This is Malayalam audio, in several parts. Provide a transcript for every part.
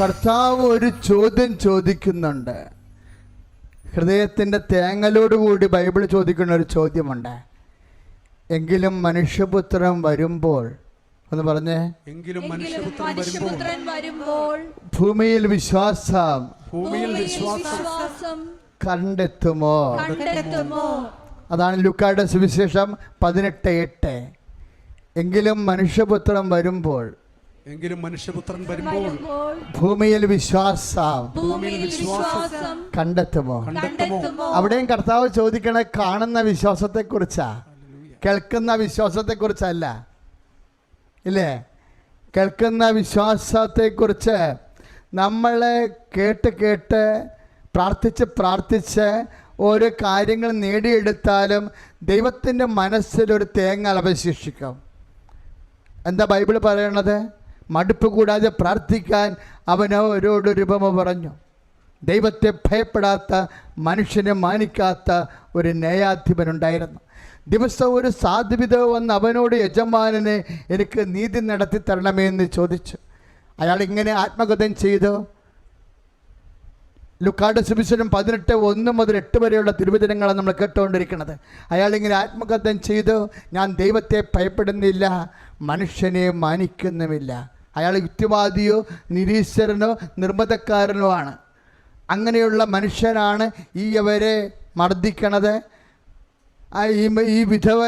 കർത്താവ് ഒരു ചോദ്യം ചോദിക്കുന്നുണ്ട്. ഹൃദയത്തിന്റെ തേങ്ങലോടുകൂടി ബൈബിൾ ചോദിക്കുന്ന ഒരു ചോദ്യമുണ്ട്. എങ്കിലും മനുഷ്യപുത്രൻ വരുമ്പോൾ ഒന്ന് പറഞ്ഞേ. എങ്കിലും മനുഷ്യപുത്രൻ വരുമ്പോൾ ഭൂമിയിൽ വിശ്വാസം ഭൂമിയിൽ വിശ്വാസം വിശ്വാസം കണ്ടെത്തുമോ? കണ്ടെത്തുമോ? അതാണ് ലുക്കായുടെ സുവിശേഷം പതിനെട്ട് എട്ട്. എങ്കിലും മനുഷ്യപുത്രൻ വരുമ്പോൾ എങ്കിലും മനുഷ്യപുത്രൻ വരുമ്പോൾ ഭൂമിയിൽ വിശ്വാസം ഭൂമിയിൽ വിശ്വാസം കണ്ടെത്തുമോ? കണ്ടെത്തുമോ? അവിടെയും കർത്താവ് ചോദിക്കണ കാണുന്ന വിശ്വാസത്തെ കുറിച്ചാ കേൾക്കുന്ന വിശ്വാസത്തെ കുറിച്ചല്ല ഇല്ലേ? കേൾക്കുന്ന വിശ്വാസത്തെക്കുറിച്ച് നമ്മളെ കേട്ട് കേട്ട് പ്രാർത്ഥിച്ച് പ്രാർത്ഥിച്ച് ഓരോ കാര്യങ്ങൾ നേടിയെടുത്താലും ദൈവത്തിന്റെ മനസ്സിലൊരു തേങ്ങ അവശേഷിക്കും എന്താ ബൈബിൾ പറയണത്? മടുപ്പ് കൂടാതെ പ്രാർത്ഥിക്കാൻ അവൻ രൂപമ പറഞ്ഞു. ദൈവത്തെ ഭയപ്പെടാത്ത മനുഷ്യനെ മാനിക്കാത്ത ഒരു ന്യായാധിപനുണ്ടായിരുന്നു. ദിവസം ഒരു സാധുവിത വന്ന് അവനോട് യജമാനനെ എനിക്ക് നീതി നടത്തി തരണമേ എന്ന് ചോദിച്ചു. അയാൾ ഇങ്ങനെ ആത്മകഥം ചെയ്തു. ലുക്കാട് സുവിശേഷം പതിനെട്ട് ഒന്ന് മുതൽ എട്ട് വരെയുള്ള തിരുവചനങ്ങളാണ് നമ്മൾ കേട്ടുകൊണ്ടിരിക്കുന്നത്. അയാൾ ഇങ്ങനെ ആത്മകഥം ചെയ്തു. ഞാൻ ദൈവത്തെ ഭയപ്പെടുന്നില്ല മനുഷ്യനെ മാനിക്കുന്നുമില്ല. അയാൾ യുക്തിവാദിയോ നിരീശ്വരനോ നിർബന്ധക്കാരനോ ആണ്. അങ്ങനെയുള്ള മനുഷ്യനാണ് ഈ അവരെ മർദ്ദിക്കണത്. ഈ ഈ വിധവ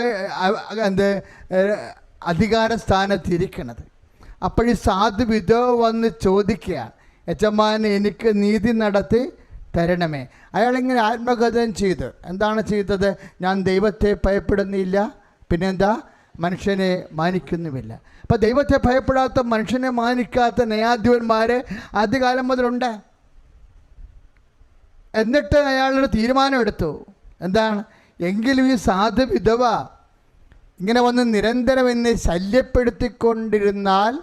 എന്ത് അധികാര സ്ഥാനത്തിരിക്കണത്. ഈ സാധു വിധവ വന്ന് ചോദിക്കുക യജമാൻ എനിക്ക് നീതി നടത്തി തരണമേ. അയാളിങ്ങനെ ആത്മകഥനം ചെയ്തു. എന്താണ് ചെയ്തത്? ഞാൻ ദൈവത്തെ ഭയപ്പെടുന്നില്ല. പിന്നെന്താ? മനുഷ്യനെ മാനിക്കുന്നുമില്ല. അപ്പം ദൈവത്തെ ഭയപ്പെടാത്ത മനുഷ്യനെ മാനിക്കാത്ത ന്യായാധിപന്മാർ ആദ്യകാലം മുതലുണ്ട്. എന്നിട്ട് അയാളൊരു തീരുമാനമെടുത്തു. എന്താണ്? എങ്കിലും ഈ സാധു വിധവ ഇങ്ങനെ വന്ന് നിരന്തരം എന്നെ ശല്യപ്പെടുത്തിക്കൊണ്ടിരുന്നാൽ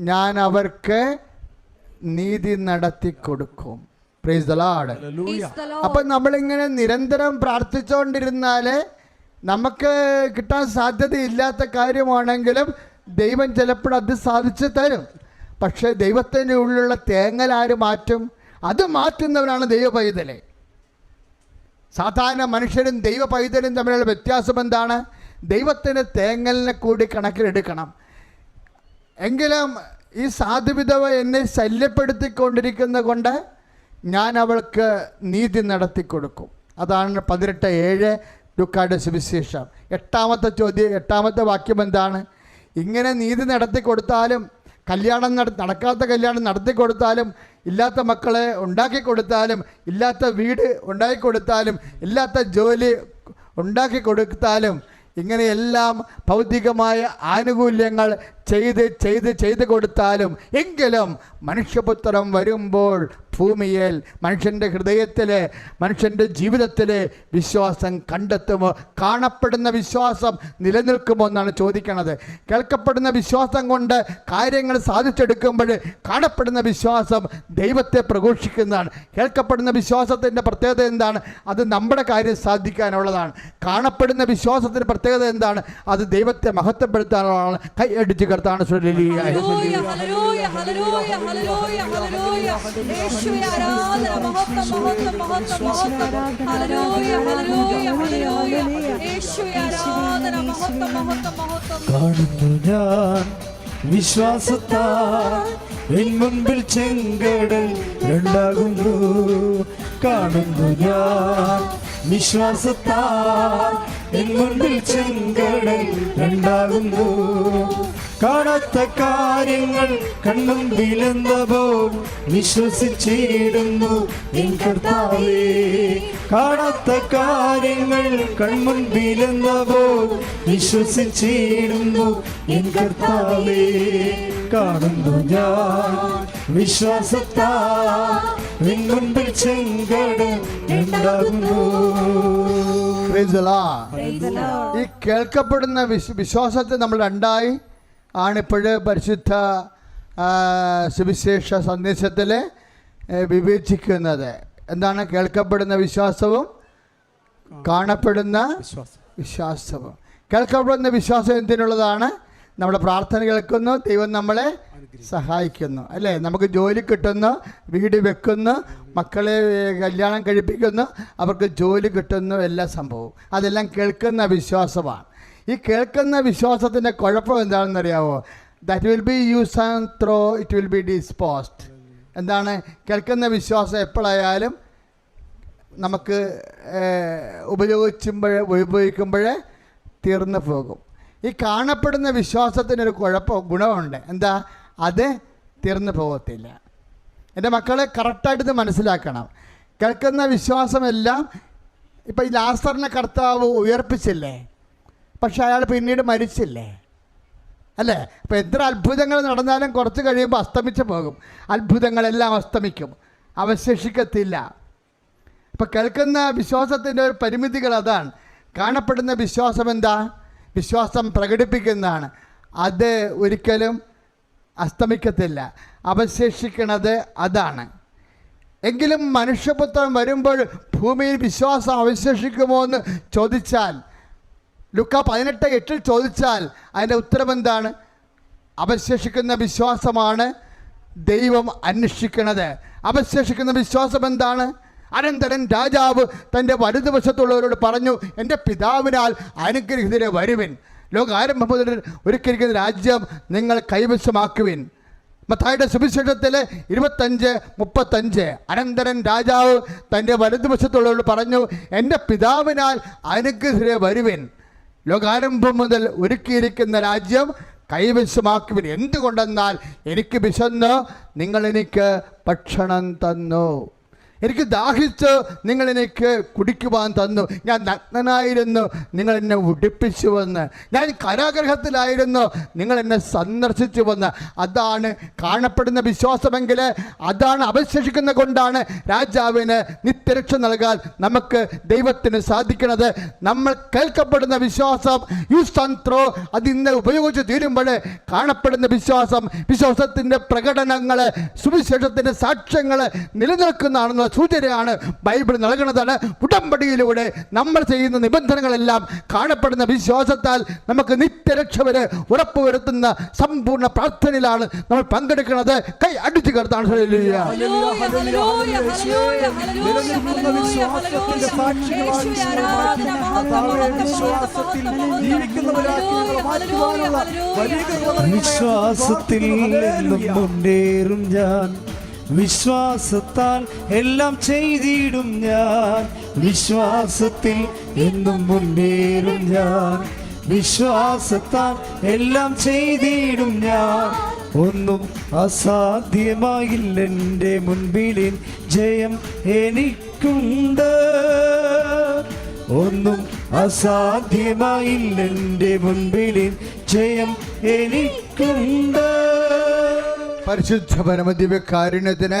ഞാൻ അവർക്ക് നീതി നടത്തി കൊടുക്കും പ്രൈസ് ദ. അപ്പം നമ്മളിങ്ങനെ നിരന്തരം പ്രാർത്ഥിച്ചുകൊണ്ടിരുന്നാൽ നമുക്ക് കിട്ടാൻ സാധ്യതയില്ലാത്ത കാര്യമാണെങ്കിലും ദൈവം ചിലപ്പോൾ അത് സാധിച്ചു തരും. പക്ഷേ ദൈവത്തിന്റെ ഉള്ളിലുള്ള തേങ്ങൽ ആര് മാറ്റും? അത് മാറ്റുന്നവരാണ് ദൈവ പൈതലെ സാധാരണ മനുഷ്യരും ദൈവ പൈതലും തമ്മിലുള്ള വ്യത്യാസം എന്താണ്? ദൈവത്തിന്റെ തേങ്ങലിനെ കൂടി കണക്കിലെടുക്കണം. എങ്കിലും ഈ സാധുവിധവ എന്നെ ശല്യപ്പെടുത്തിക്കൊണ്ടിരിക്കുന്ന കൊണ്ട് ഞാൻ അവൾക്ക് നീതി നടത്തി കൊടുക്കും അതാണ് പതിനെട്ട് ഏഴ് ലുക്കാട് സുവിശേഷം. എട്ടാമത്തെ ചോദ്യം എട്ടാമത്തെ വാക്യം എന്താണ്? ഇങ്ങനെ നീതി നടത്തി കൊടുത്താലും കല്യാണം നട നടക്കാത്ത കല്യാണം നടത്തി കൊടുത്താലും ഇല്ലാത്ത മക്കളെ ഉണ്ടാക്കി കൊടുത്താലും ഇല്ലാത്ത വീട് ഉണ്ടാക്കി കൊടുത്താലും ഇല്ലാത്ത ജോലി ഉണ്ടാക്കി കൊടുത്താലും ഇങ്ങനെയെല്ലാം ഭൗതികമായ ആനുകൂല്യങ്ങൾ ചെയ്ത് ചെയ്ത് ചെയ്ത് കൊടുത്താലും എങ്കിലും മനുഷ്യപുത്രം വരുമ്പോൾ ഭൂമിയിൽ മനുഷ്യന്റെ ഹൃദയത്തിൽ മനുഷ്യന്റെ ജീവിതത്തിൽ വിശ്വാസം കണ്ടെത്തുമോ? കാണപ്പെടുന്ന വിശ്വാസം നിലനിൽക്കുമോ എന്നാണ് ചോദിക്കണത്. കേൾക്കപ്പെടുന്ന വിശ്വാസം കൊണ്ട് കാര്യങ്ങൾ സാധിച്ചെടുക്കുമ്പോൾ കാണപ്പെടുന്ന വിശ്വാസം ദൈവത്തെ പ്രഘോഷിക്കുന്നതാണ്. കേൾക്കപ്പെടുന്ന വിശ്വാസത്തിന്റെ പ്രത്യേകത എന്താണ്? അത് നമ്മുടെ കാര്യം സാധിക്കാനുള്ളതാണ്. കാണപ്പെടുന്ന വിശ്വാസത്തിന്റെ പ്രത്യേകത എന്താണ്? അത് ദൈവത്തെ മഹത്വപ്പെടുത്താനുള്ളതാണ് കൈ അടിച്ച് മഹത്വം. കാണുന്നു ഞാൻ വിശ്വാസത്താൽ എൻ മുൻപിൽ ചെങ്കടൽ രണ്ടാകുന്നു. കാണുന്നു ഞാൻ വിശ്വാസത്താൽ എൻ മുൻപിൽ ചെങ്കടൽ രണ്ടാകുന്നു. കാണാത്ത കാര്യങ്ങൾ കണ്ണും കൺമുമ്പിലെന്നപ്പോൾ വിശ്വസിച്ചിടുന്നു എൻ കർത്താവേ. കാണാത്ത കാര്യങ്ങൾ കൺമുൻപിലെന്നപ്പോൾ വിശ്വസിച്ചിടുന്നു എൻ കർത്താവേ. കാണുന്നു ഞാൻ. വിശ്വാസത്താ നിങ്ങളുടെ മുൻപിൽ ചെങ്കടൽ ഉണ്ടാകുന്നു. ഈ കേൾക്കപ്പെടുന്ന വിശ് വിശ്വാസത്തെ നമ്മൾ രണ്ടായി. ആണിപ്പോഴ് പരിശുദ്ധ സുവിശേഷ സന്ദേശത്തിൽ വിവേചിക്കുന്നത്. എന്താണ് കേൾക്കപ്പെടുന്ന വിശ്വാസവും? കാണപ്പെടുന്ന വിശ്വാസം. വിശ്വാസവും. കേൾക്കപ്പെടുന്ന വിശ്വാസം എന്തിനുള്ളതാണ്? നമ്മുടെ പ്രാർത്ഥന കേൾക്കുന്നു. ദൈവം നമ്മളെ സഹായിക്കുന്നു. അല്ലേ? നമുക്ക് ജോലി കിട്ടുന്നു വീട് വെക്കുന്നു മക്കളെ കല്യാണം കഴിപ്പിക്കുന്നു. അവർക്ക് ജോലി കിട്ടുന്നു എല്ലാ സംഭവവും. അതെല്ലാം കേൾക്കുന്ന വിശ്വാസമാണ്. ഈ കേൾക്കുന്ന വിശ്വാസത്തിന്റെ കുഴപ്പം എന്താണെന്നറിയാവോ that will be use and throw it will be disposed എന്താണ്? കേൾക്കുന്ന വിശ്വാസം എപ്പോഴായാലും നമുക്ക് ഉപയോഗിക്കുമ്പോഴേ ഉപയോഗിക്കുമ്പോഴേ തീർന്നു പോകും. ഈ കാണപ്പെടുന്ന വിശ്വാസത്തിനൊരു കുഴപ്പം ഗുണമുണ്ട്. എന്താ? അത് തീർന്നു പോകത്തില്ല. എന്റെ മക്കളെ കറക്റ്റായിട്ട് ഇത് മനസ്സിലാക്കണം. കേൾക്കുന്ന വിശ്വാസമെല്ലാം ഇപ്പം ഈ ലാസറിനെ കർത്താവ് ഉയർപ്പിച്ചില്ലേ? പക്ഷെ അയാൾ പിന്നീട് മരിച്ചില്ലേ? അല്ലേ? അപ്പോൾ എത്ര അത്ഭുതങ്ങൾ നടന്നാലും കുറച്ച് കഴിയുമ്പോൾ അസ്തമിച്ച് പോകും. അത്ഭുതങ്ങളെല്ലാം അസ്തമിക്കും. അവശേഷിക്കത്തില്ല. ഇപ്പം കേൾക്കുന്ന വിശ്വാസത്തിന്റെ ഒരു പരിമിതികൾ അതാണ്. കാണപ്പെടുന്ന വിശ്വാസം എന്താ വിശ്വാസം പ്രകടിപ്പിക്കുന്നതാണ്. അത് ഒരിക്കലും അസ്തമിക്കത്തില്ല. അവശേഷിക്കുന്നത് അതാണ്. എങ്കിലും മനുഷ്യപുത്രൻ വരുമ്പോൾ ഭൂമിയിൽ വിശ്വാസം അവശേഷിക്കുമോ എന്ന് ചോദിച്ചാൽ ലുക്ക പതിനെട്ട് എട്ടിൽ ചോദിച്ചാൽ അതിന്റെ ഉത്തരം എന്താണ്? അവശേഷിക്കുന്ന വിശ്വാസമാണ് ദൈവം അന്വേഷിക്കുന്നത് അവശേഷിക്കുന്ന വിശ്വാസം എന്താണ്? അനന്തരൻ രാജാവ് തന്റെ വലതുവശത്തുള്ളവരോട് പറഞ്ഞു എന്റെ പിതാവിനാൽ അനുഗ്രഹിതരെ വരുവിൻ. ലോകാരംഭം മുതൽ ഒരുക്കിയിരിക്കുന്ന രാജ്യം നിങ്ങൾ കൈവശമാക്കുവിൻ. മത്തായുടെ സുവിശേഷത്തിൽ ഇരുപത്തഞ്ച് മുപ്പത്തഞ്ച്. അനന്തരൻ രാജാവ് തന്റെ വലതുവശത്തുള്ളവരോട് പറഞ്ഞു എന്റെ പിതാവിനാൽ അനുഗ്രഹിതരെ വരുവിൻ. ലോകാരംഭം മുതൽ ഒരുക്കിയിരിക്കുന്ന രാജ്യം കൈവശമാക്കുവിൻ. എന്തുകൊണ്ടെന്നാൽ എനിക്ക് വിശന്ന് നിങ്ങളെനിക്ക് ഭക്ഷണം തന്നു. എനിക്ക് ദാഹിച്ച് നിങ്ങൾ എനിക്ക് കുടിക്കുവാൻ തന്നു. ഞാൻ നഗ്നനായിരുന്നു നിങ്ങൾ എന്നെ ഉടുപ്പിച്ചുവെന്ന്. ഞാൻ കരാഗ്രഹത്തിലായിരുന്നു നിങ്ങൾ എന്നെ സന്ദർശിച്ചു വന്ന് അതാണ് കാണപ്പെടുന്ന വിശ്വാസമെങ്കിൽ അതാണ് അവശേഷിക്കുന്ന കൊണ്ടാണ് രാജാവിന് നിത്യരക്ഷ നൽകാൻ നമുക്ക് ദൈവത്തിന് സാധിക്കുന്നത്. നമ്മൾ കേൾക്കപ്പെടുന്ന വിശ്വാസം യൂസ് തന്ത്രോ ത്രോ അത് ഇന്ന് ഉപയോഗിച്ച് തീരുമ്പോൾ കാണപ്പെടുന്ന വിശ്വാസം വിശ്വാസത്തിന്റെ പ്രകടനങ്ങൾ സുവിശേഷത്തിന്റെ സാക്ഷ്യങ്ങൾ നിലനിൽക്കുന്നതാണെന്ന സൂചനയാണ് ബൈബിൾ നൽകുന്നതാണ്. ഉടമ്പടിയിലൂടെ നമ്മൾ ചെയ്യുന്ന നിബന്ധനകളെല്ലാം കാണപ്പെടുന്ന വിശ്വാസത്താൽ നമുക്ക് നിത്യരക്ഷ വരെ ഉറപ്പുവരുത്തുന്ന സമ്പൂർണ പ്രാർത്ഥനയിലാണ് നമ്മൾ പങ്കെടുക്കുന്നത്. കൈ അടിച്ചു മഹത്വം, വിശ്വാസത്തിൽ മുന്നേറും ഞാൻ. വിശ്വാസത്താൽ എല്ലാം ചെയ്തിടും ഞാൻ. വിശ്വാസത്തിൽ എന്നും മുന്നേറും ഞാൻ. വിശ്വാസത്താൽ എല്ലാം ചെയ്തിടും ഞാൻ. ഒന്നും അസാധ്യമായില്ല എന്റെ മുൻപിലിൻ ജയം എനിക്കുണ്ട്. ഒന്നും അസാധ്യമായില്ല എന്റെ മുൻപിലിൻ ജയം എനിക്കുണ്ട്. പരിശുദ്ധ പരമദിവ്യകാരുണ്യത്തിന് കാരുണ്യത്തിന്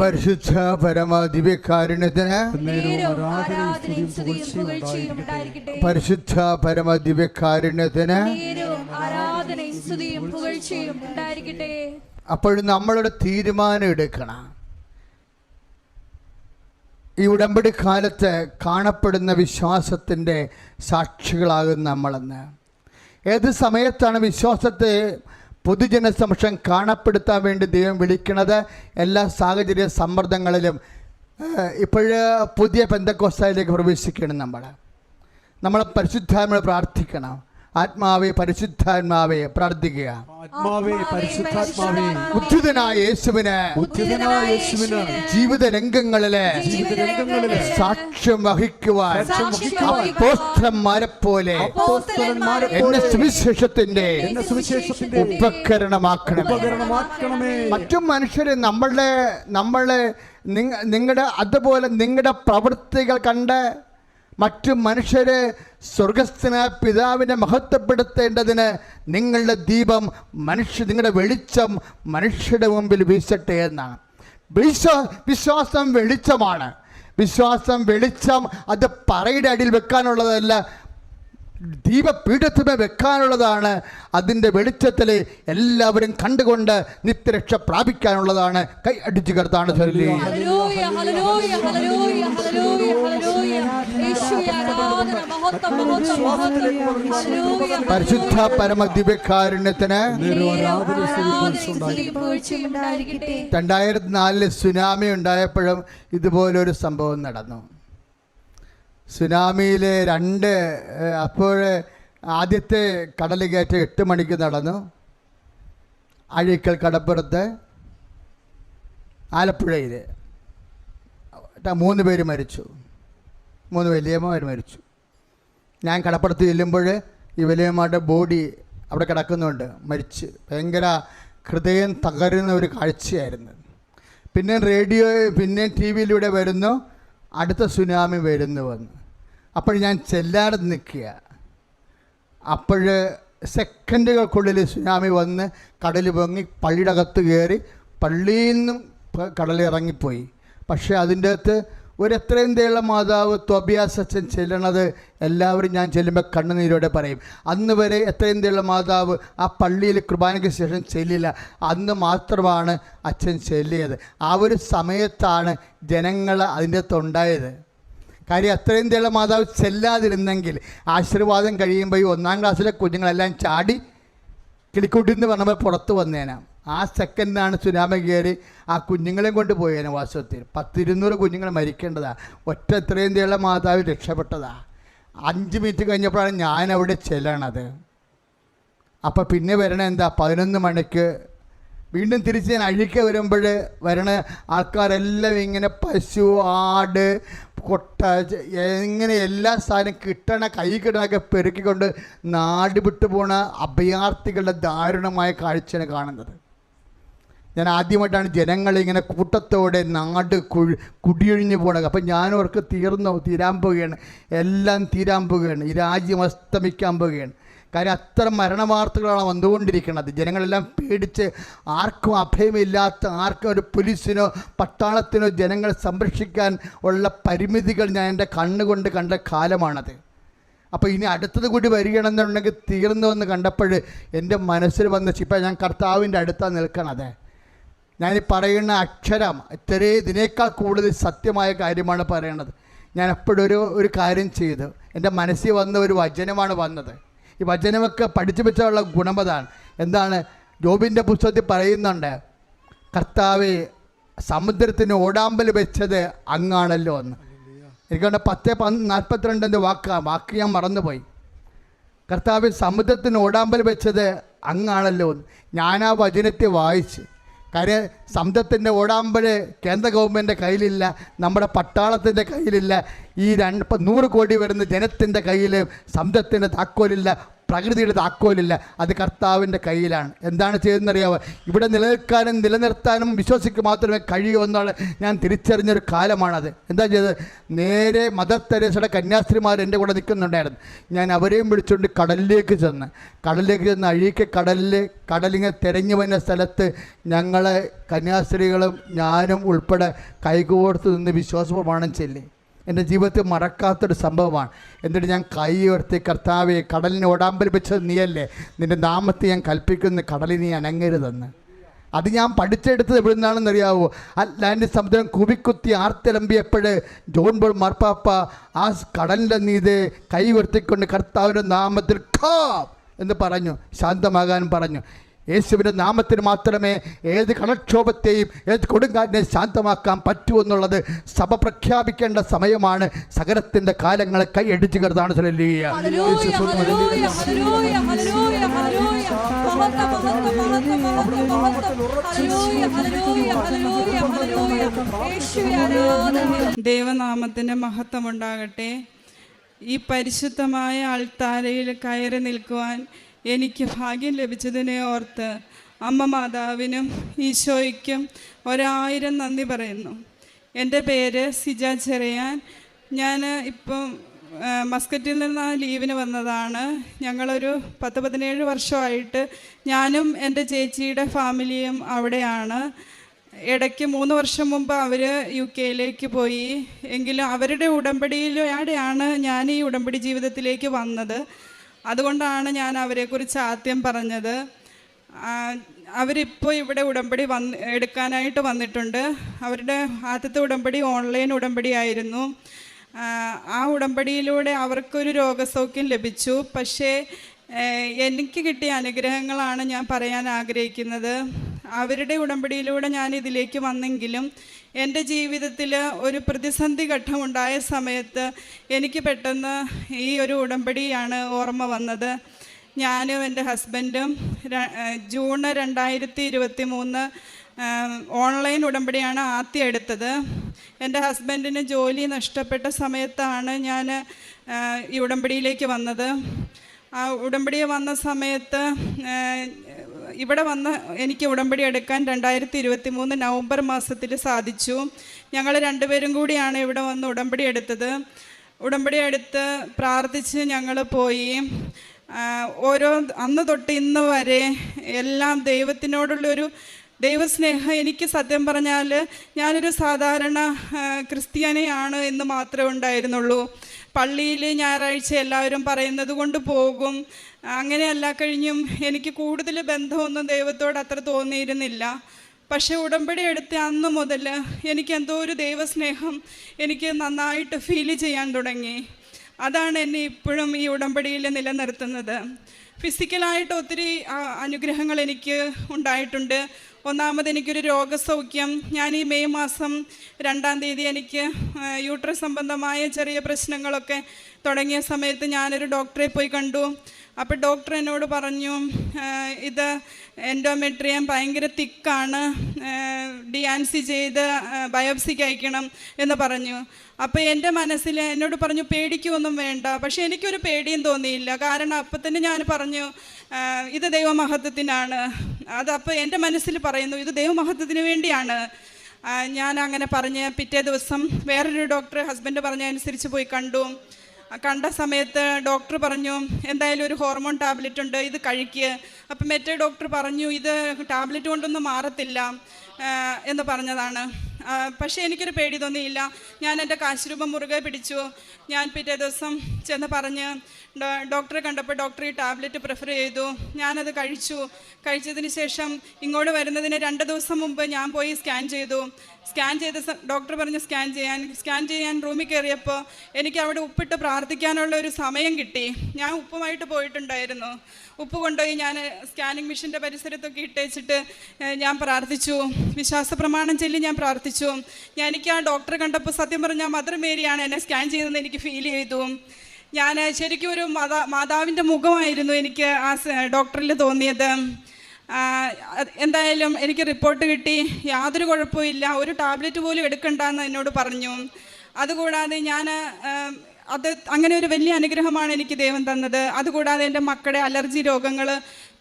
പരിശുദ്ധ പരമദിവ്യകാരുണ്യത്തിന് കാരുണ്യത്തിന് പരിശുദ്ധ പരമദിവ്യകാരുണ്യത്തിന് കാരുണ്യത്തിന് അപ്പോൾ നമ്മളുടെ തീരുമാനം എടുക്കണം. ഈ ഉടമ്പടി കാലത്ത് കാണപ്പെടുന്ന വിശ്വാസത്തിന്റെ സാക്ഷികളാകുന്ന നമ്മളെന്ന്. ഏത് സമയത്താണ് വിശ്വാസത്തെ പൊതുജന കാണപ്പെടുത്താൻ വേണ്ടി ദൈവം വിളിക്കുന്നത്? എല്ലാ സാഹചര്യ സമ്മർദ്ദങ്ങളിലും. ഇപ്പോഴ് പുതിയ പെന്തക്കോസ്തായിലേക്ക് പ്രവേശിക്കണം നമ്മൾ നമ്മൾ പ്രാർത്ഥിക്കണം. ആത്മാവെ പരിശുദ്ധാത്മാവെ പ്രാർത്ഥിക്കുക. ആത്മാവേ പരിശുദ്ധാത്മാവേ ഉദ്ധിതനായ യേശുവിന് ഉദ്ധിതനായ യേശുവിന് ജീവിത രംഗങ്ങളിലെ സാക്ഷ്യം വഹിക്കുവാൻ സാക്ഷ്യം വഹിക്കുവാൻ അപ്പോസ്തലന്മാരെ പോലെ അപ്പോസ്തലന്മാരെ എന്നെ സുവിശേഷത്തിന്റെ എന്ന സുവിശേഷത്തിന്റെ ഉപകരണമാക്കണം ഉപകരണമാക്കണമേ. മറ്റു മനുഷ്യരെ നമ്മളുടെ നമ്മളെ നിങ്ങളുടെ അതുപോലെ നിങ്ങളുടെ പ്രവൃത്തികൾ കണ്ട് മറ്റു മനുഷ്യരെ സ്വർഗസ്ഥന പിതാവിനെ മഹത്വപ്പെടുത്തേണ്ടതിന് നിങ്ങളുടെ ദീപം മനുഷ്യ നിങ്ങളുടെ വെളിച്ചം മനുഷ്യരുടെ മുമ്പിൽ വീശട്ടെ എന്നാണ്. വിശ്വാ വിശ്വാസം വെളിച്ചമാണ്. വിശ്വാസം വെളിച്ചം അത് പറയുടെ അടിയിൽ വെക്കാനുള്ളതല്ല ദീപപീഠത്തിമേ വെക്കാനുള്ളതാണ്. അതിന്റെ വെളിച്ചത്തിൽ എല്ലാവരും കണ്ടുകൊണ്ട് നിത്യരക്ഷ പ്രാപിക്കാനുള്ളതാണ്. കൈ അടിച്ചു കർത്താണ് ചൊല്ലി. പരിശുദ്ധ പരമ ദിവ്യകാരുണ്യത്തിന് രണ്ടായിരത്തി നാലിൽ സുനാമി ഉണ്ടായപ്പോഴും ഇതുപോലൊരു സംഭവം നടന്നു. സുനാമിയിലെ രണ്ട് അപ്പോൾ ആദ്യത്തെ കടൽ കയറ്റം എട്ട് മണിക്ക് നടന്നു. അഴീക്കൽ കടപ്പുറത്ത് ആലപ്പുഴയിൽ മൂന്ന് പേര് മരിച്ചു. മൂന്ന് വലിയമ്മമാർ മരിച്ചു. ഞാൻ കടപ്പുറത്ത് ചെല്ലുമ്പോൾ ഈ വലിയമ്മയുടെ ബോഡി അവിടെ കിടക്കുന്നുണ്ട്. മരിച്ച്. ഭയങ്കര ഹൃദയം തകരുന്ന ഒരു കാഴ്ചയായിരുന്നു. പിന്നെ റേഡിയോ പിന്നെ ടി വിയിലൂടെ വരുന്നു. അടുത്ത സുനാമി വരുന്നു വന്നു. അപ്പോൾ ഞാൻ ചെല്ലാതെ നിൽക്കുക. അപ്പോൾ സെക്കൻഡുകൾക്കുള്ളിൽ സുനാമി വന്ന് കടൽ പൊങ്ങി പള്ളിയുടെ അകത്ത് കയറി പള്ളിയിൽ നിന്നും കടലിറങ്ങിപ്പോയി. പക്ഷേ അതിന്റെ അകത്ത് ഒരു എത്രയും തേയുള്ള മാതാവ് ത്വഭ്യാസ അച്ഛൻ ചെല്ലണത് എല്ലാവരും ഞാൻ ചെല്ലുമ്പോൾ കണ്ണുനീരോടെ പറയും. അന്ന് വരെ എത്രയും തേയുള്ള മാതാവ് ആ പള്ളിയിൽ കുർബാനയ്ക്ക് ശേഷം ചെല്ലില്ല. അന്ന് മാത്രമാണ് അച്ഛൻ ചെല്ലിയത്. ആ ഒരു സമയത്താണ് ജനങ്ങൾ അതിന്റെ തൊണ്ടായത് കാര്യം അത്രയും തേയുള്ള മാതാവ് ചെല്ലാതിരുന്നെങ്കിൽ ആശീർവാദം കഴിയുമ്പോൾ ഈ ഒന്നാം ക്ലാസ്സിലെ കുഞ്ഞുങ്ങളെല്ലാം ചാടി കിളിക്കൂട്ടിൽ നിന്ന് പറഞ്ഞപ്പോൾ പുറത്ത് വന്നേനാം. ആ സെക്കൻഡാണ് സുനാമി കയറി ആ കുഞ്ഞുങ്ങളെയും കൊണ്ട് പോയേനെ വാസ്തവത്തിൽ പത്തിരുന്നൂറ് കുഞ്ഞുങ്ങൾ മരിക്കേണ്ടതാ. ഒറ്റ ഇത്രയും തേയുള്ള മാതാവ് രക്ഷപ്പെട്ടതാ. അഞ്ച് മിനിറ്റ് കഴിഞ്ഞപ്പോഴാണ് ഞാൻ അവിടെ ചെല്ലണത്. അപ്പോൾ പിന്നെ വരണ എന്താ? പതിനൊന്ന് മണിക്ക് വീണ്ടും തിരിച്ച് ഞാൻ അഴിക്ക വരുമ്പോൾ വരണ ആൾക്കാരെല്ലാം ഇങ്ങനെ പശു ആട് കൊട്ട ഇങ്ങനെ എല്ലാ സാധനം കിട്ടണ കൈ കിട്ടണൊക്കെ പെരുക്കിക്കൊണ്ട് നാട് വിട്ടു പോണ അഭയാർത്ഥികളുടെ ദാരുണമായ കാഴ്ചയാണ് കാണുന്നത്. ഞാൻ ആദ്യമായിട്ടാണ് ജനങ്ങളിങ്ങനെ കൂട്ടത്തോടെ നാട് കുഴി കുടിയൊഴിഞ്ഞു പോണത്. അപ്പം ഞാനവർക്ക് തീർന്നോ? തീരാൻ പോവുകയാണ്. എല്ലാം തീരാൻ പോവുകയാണ്. ഈ രാജ്യം അസ്തമിക്കാൻ പോവുകയാണ്. കാര്യം അത്ര മരണവാർത്തകളാണ് വന്നുകൊണ്ടിരിക്കുന്നത്. ജനങ്ങളെല്ലാം പേടിച്ച് ആർക്കും അഭയമില്ലാത്ത ആർക്കും ഒരു പോലീസിനോ പട്ടാളത്തിനോ ജനങ്ങളെ സംരക്ഷിക്കാൻ ഉള്ള പരിമിതികൾ ഞാൻ എന്റെ കണ്ണുകൊണ്ട് കണ്ട കാലമാണത്. അപ്പോൾ ഇനി അടുത്തത് കൂടി വരികയാണെന്നുണ്ടെങ്കിൽ തീർന്നു എന്ന് കണ്ടപ്പോൾ എന്റെ മനസ്സിൽ വന്ന ഇപ്പം ഞാൻ കർത്താവിന്റെ അടുത്താണ് നിൽക്കണത്. ഞാൻ പറയുന്ന അക്ഷരം ഇത്രയും ഇതിനേക്കാൾ കൂടുതൽ സത്യമായ കാര്യമാണ് പറയണത്. ഞാൻ എപ്പോഴൊരു ഒരു കാര്യം ചെയ്തു. എന്റെ മനസ്സിൽ വന്ന ഒരു വചനമാണ് വന്നത്. ഈ വചനമൊക്കെ പഠിച്ചു വെച്ചുള്ള ഗുണമതാണ് എന്താണ്? ജോബിന്റെ പുസ്തകത്തിൽ പറയുന്നുണ്ട് കർത്താവ് സമുദ്രത്തിന് ഓടാമ്പൽ വെച്ചത് അങ്ങാണല്ലോ എന്ന്. എനിക്കൊണ്ട് പത്ത് നാൽപ്പത്തിരണ്ടിന്റെ വാക്കാണ് വാക്ക് ഞാൻ മറന്നുപോയി. കർത്താവ് സമുദ്രത്തിന് ഓടാമ്പൽ വെച്ചത് അങ്ങാണല്ലോ എന്ന്. ഞാൻ ആ വചനത്തെ വായിച്ച് കാര്യം സമുദ്രത്തിന്റെ ഓടാമ്പഴ് കേന്ദ്ര ഗവൺമെന്റ് കയ്യിലില്ല നമ്മുടെ പട്ടാളത്തിന്റെ കയ്യിലില്ല ഈ രണ്ട് നൂറ് കോടി വരുന്ന ജനത്തിന്റെ കയ്യിൽ സമുദ്രത്തിന്റെ താക്കോലില്ല പ്രകൃതിയുടെ താക്കോലില്ല അത് കർത്താവിന്റെ കയ്യിലാണ്. എന്താണ് ചെയ്യുന്നറിയാവോ ഇവിടെ നിലനിൽക്കാനും നിലനിർത്താനും വിശ്വസിക്ക് മാത്രമേ കഴിയൂ എന്നാണ് ഞാൻ തിരിച്ചറിഞ്ഞൊരു കാലമാണത്. എന്താ ചെയ്തത്? നേരെ മദർ തെരേസയുടെ കന്യാസ്ത്രീമാർ എന്റെ കൂടെ നിൽക്കുന്നുണ്ടായിരുന്നു. ഞാൻ അവരെയും വിളിച്ചുകൊണ്ട് കടലിലേക്ക് ചെന്ന് കടലിലേക്ക് ചെന്ന് അഴീക്ക് കടലിൽ കടലിങ്ങനെ തിരഞ്ഞു വന്ന സ്ഥലത്ത് ഞങ്ങളെ കന്യാസ്ത്രീകളും ഞാനും ഉൾപ്പെടെ കൈകോർത്ത് നിന്ന് വിശ്വാസപ്രമാണം ചെല്ലി. എന്റെ ജീവിതത്തിൽ മറക്കാത്തൊരു സംഭവമാണ്. എന്നിട്ട് ഞാൻ കൈ ഉയർത്തി കർത്താവെ കടലിനെ ഓടാമ്പലിപ്പിച്ചത് നീയല്ലേ? നിന്റെ നാമത്തെ ഞാൻ കൽപ്പിക്കുന്ന കടലിനെ അനങ്ങരുതെന്ന്. അത് ഞാൻ പഠിച്ചെടുത്തത് എവിടെ നിന്നാണെന്ന് അറിയാവോ? അറ്റ്ലാന്റിക് സമുദ്രം കുവിക്കുത്തി ആർത്തിലമ്പിയപ്പോൾ ജോൺ ബോൾ മാർപ്പാപ്പ ആ കടലിന്റെ നീത് കൈ ഉയർത്തിക്കൊണ്ട് കർത്താവിന്റെ നാമത്തിൽ ഖാം എന്ന് പറഞ്ഞു ശാന്തമാകാൻ പറഞ്ഞു. യേശുവിന്റെ നാമത്തിന് മാത്രമേ ഏത് കടക്ഷോഭത്തെയും ഏത് കൊടുങ്കാറ്റിനെ ശാന്തമാക്കാൻ പറ്റൂ എന്നുള്ളത് സഭ പ്രഖ്യാപിക്കേണ്ട സമയമാണ്. സകലത്തിന്റെ കാലങ്ങളെ കൈയടിച്ചു കരുതാണ്. Hallelujah. Hallelujah hallelujah hallelujah hallelujah മഹത്വം മഹത്വം മഹത്വം മഹത്വം മഹത്വം ഹല്ലേലൂയ ഹല്ലേലൂയ ഹല്ലേലൂയ ഹല്ലേലൂയ. ആരാധന. ദൈവനാമത്തിന് മഹത്വമുണ്ടാകട്ടെ. ഈ പരിശുദ്ധമായ ആൾത്താരയിൽ കയറി നിൽക്കുവാൻ എനിക്ക് ഭാഗ്യം ലഭിച്ചതിനെ ഓർത്ത് അമ്മ മാതാവിനും ഈശോയ്ക്കും ഒരായിരം നന്ദി പറയുന്നു. എന്റെ പേര് സിജ ചെറിയാൻ. ഞാൻ ഇപ്പം മസ്കറ്റിൽ നിന്ന് ലീവിന് വന്നതാണ്. ഞങ്ങളൊരു പത്ത് പതിനേഴ് വർഷമായിട്ട് ഞാനും എന്റെ ചേച്ചിയുടെ ഫാമിലിയും അവിടെയാണ്. ഇടയ്ക്ക് മൂന്ന് വർഷം മുമ്പ് അവർ യു കെയിലേക്ക് പോയി. എങ്കിലും അവരുടെ ഉടമ്പടിയിലൂടെയാണ് ഞാൻ ഈ ഉടമ്പടി ജീവിതത്തിലേക്ക് വന്നത്. അതുകൊണ്ടാണ് ഞാൻ അവരെക്കുറിച്ച് ആദ്യം പറഞ്ഞത്. അവരിപ്പോൾ ഇവിടെ ഉടമ്പടി വന്ന് എടുക്കാനായിട്ട് വന്നിട്ടുണ്ട്. അവരുടെ ആദ്യത്തെ ഉടമ്പടി ഓൺലൈൻ ഉടമ്പടി ആയിരുന്നു. ആ, ഉടമ്പടിയിലൂടെ അവർക്കൊരു രോഗസൗഖ്യം ലഭിച്ചു. പക്ഷേ എനിക്ക് കിട്ടിയ അനുഗ്രഹങ്ങളാണ് ഞാൻ പറയാൻ ആഗ്രഹിക്കുന്നത്. അവരുടെ ഉടമ്പടിയിലൂടെ ഞാൻ ഇതിലേക്ക് വന്നെങ്കിലും എന്റെ ജീവിതത്തിൽ ഒരു പ്രതിസന്ധി ഘട്ടം ഉണ്ടായ സമയത്ത് എനിക്ക് പെട്ടെന്ന് ഈ ഒരു ഉടമ്പടിയാണ് ഓർമ്മ വന്നത്. ഞാനും എന്റെ ഹസ്ബൻഡും ജൂൺ രണ്ടായിരത്തി ഇരുപത്തി മൂന്ന് ഓൺലൈൻ ഉടമ്പടിയാണ് ആദ്യം എടുത്തത്. എന്റെ ഹസ്ബൻഡിന് ജോലി നഷ്ടപ്പെട്ട സമയത്താണ് ഞാൻ ഈ ഉടമ്പടിയിലേക്ക് വന്നത്. ആ ഉടമ്പടി വന്ന സമയത്ത് ഇവിടെ വന്ന് എനിക്ക് ഉടമ്പടി എടുക്കാൻ രണ്ടായിരത്തി ഇരുപത്തി മൂന്ന് നവംബർ മാസത്തിൽ സാധിച്ചു. ഞങ്ങൾ രണ്ടുപേരും കൂടിയാണ് ഇവിടെ വന്ന് ഉടമ്പടി എടുത്തത്. ഉടമ്പടി എടുത്ത് പ്രാർത്ഥിച്ച് ഞങ്ങൾ പോയി. ഓരോ അന്ന് തൊട്ട് ഇന്ന് വരെ എല്ലാം ദൈവത്തിനോടുള്ളൊരു ദൈവസ്നേഹം. എനിക്ക് സത്യം പറഞ്ഞാൽ ഞാനൊരു സാധാരണ ക്രിസ്ത്യാനിയാണ് എന്ന് മാത്രമേ ഉണ്ടായിരുന്നുള്ളൂ. പള്ളിയിൽ ഞായറാഴ്ച എല്ലാവരും പറയുന്നത് കൊണ്ട് പോകും. അങ്ങനെയല്ല കഴിഞ്ഞും എനിക്ക് കൂടുതൽ ബന്ധമൊന്നും ദൈവത്തോട് അത്ര തോന്നിയിരുന്നില്ല. പക്ഷെ ഉടമ്പടി എടുത്ത അന്ന് മുതൽ എനിക്ക് എന്തോ ഒരു ദൈവസ്നേഹം എനിക്ക് നന്നായിട്ട് ഫീൽ ചെയ്യാൻ തുടങ്ങി. അതാണ് എന്നെ ഇപ്പോഴും ഈ ഉടമ്പടിയിൽ നിലനിർത്തുന്നത്. ഫിസിക്കലായിട്ട് ഒത്തിരി അനുഗ്രഹങ്ങൾ എനിക്ക് ഉണ്ടായിട്ടുണ്ട്. ഒന്നാമത് എനിക്കൊരു രോഗസൗഖ്യം. ഞാൻ ഈ മെയ് മാസം രണ്ടാം തീയതി എനിക്ക് യൂട്രസ് സംബന്ധമായ ചെറിയ പ്രശ്നങ്ങളൊക്കെ തുടങ്ങിയ സമയത്ത് ഞാനൊരു ഡോക്ടറെ പോയി കണ്ടു. അപ്പോൾ ഡോക്ടർ എന്നോട് പറഞ്ഞു ഇത് എൻഡോമെട്രിയം ഭയങ്കര തിക്കാണ് ഡിയാൻസി ചെയ്ത് ബയോപ്സിക്ക് അയക്കണം എന്ന് പറഞ്ഞു. അപ്പോൾ എന്റെ മനസ്സിൽ എന്നോട് പറഞ്ഞു പേടിക്കൊന്നും വേണ്ട. പക്ഷേ എനിക്കൊരു പേടിയും തോന്നിയില്ല. കാരണം അപ്പം തന്നെ ഞാൻ പറഞ്ഞു ഇത് ദൈവമഹത്വത്തിനാണ്. അതപ്പോൾ എന്റെ മനസ്സിൽ പറയുന്നു ഇത് ദൈവമഹത്വത്തിന് വേണ്ടിയാണ്. ഞാൻ അങ്ങനെ പറഞ്ഞ് പിറ്റേ ദിവസം വേറൊരു ഡോക്ടർ ഹസ്ബൻഡ് പറഞ്ഞ അനുസരിച്ച് പോയി കണ്ടു. കണ്ട സമയത്ത് ഡോക്ടർ പറഞ്ഞു എന്തായാലും ഒരു ഹോർമോൺ ടാബ്ലറ്റ് ഉണ്ട് ഇത് കഴിക്കുക അപ്പം മറ്റേ ഡോക്ടർ പറഞ്ഞു ഇത് ടാബ്ലറ്റ് കൊണ്ടൊന്നും മാറത്തില്ല എന്ന് പറഞ്ഞതാണ്. പക്ഷേ എനിക്കൊരു പേടി തോന്നിയില്ല. ഞാൻ എന്റെ കാശുരൂപം മുറുകെ പിടിച്ചു. ഞാൻ പിറ്റേ ദിവസം ചെന്ന് പറഞ്ഞ് ഡോക്ടറെ കണ്ടപ്പോൾ ഡോക്ടർ ഈ ടാബ്ലറ്റ് പ്രിഫർ ചെയ്തു. ഞാനത് കഴിച്ചു. കഴിച്ചതിന് ശേഷം ഇങ്ങോട്ട് വരുന്നതിന് രണ്ട് ദിവസം മുമ്പ് ഞാൻ പോയി സ്കാൻ ചെയ്തു. സ്കാൻ ചെയ്ത ഡോക്ടർ പറഞ്ഞു സ്കാൻ ചെയ്യാൻ സ്കാൻ ചെയ്യാൻ റൂമിൽ കയറിയപ്പോൾ എനിക്ക് അവിടെ ഉപ്പിട്ട് പ്രാർത്ഥിക്കാനുള്ള ഒരു സമയം കിട്ടി. ഞാൻ ഉപ്പുമായിട്ട് പോയിട്ടുണ്ടായിരുന്നു. ഉപ്പ് കൊണ്ടുപോയി ഞാൻ സ്കാനിങ് മെഷീന്റെ പരിസരത്തൊക്കെ ഇട്ടേച്ചിട്ട് ഞാൻ പ്രാർത്ഥിച്ചു. വിശ്വാസ പ്രമാണം ചൊല്ലി ഞാൻ പ്രാർത്ഥിച്ചു. ഞാൻ എനിക്ക് ആ ഡോക്ടറെ കണ്ടപ്പോൾ സത്യം പറഞ്ഞാൽ മദർ മേരിയാണ് എന്നെ സ്കാൻ ചെയ്തതെന്ന് എനിക്ക് ഫീൽ ചെയ്തു. ഞാൻ ശരിക്കും ഒരു മാതാ മാതാവിന്റെ മുഖമായിരുന്നു എനിക്ക് ആ ഡോക്ടറിൽ തോന്നിയത്. എന്തായാലും എനിക്ക് റിപ്പോർട്ട് കിട്ടി. യാതൊരു കുഴപ്പമില്ല ഒരു ടാബ്ലറ്റ് പോലും എടുക്കണ്ടെന്ന് എന്നോട് പറഞ്ഞു. അതുകൂടാതെ ഞാൻ അത് അങ്ങനെ ഒരു വലിയ അനുഗ്രഹമാണ് എനിക്ക് ദൈവം തന്നത്. അതുകൂടാതെ എന്റെ മക്കളുടെ അലർജി രോഗങ്ങൾ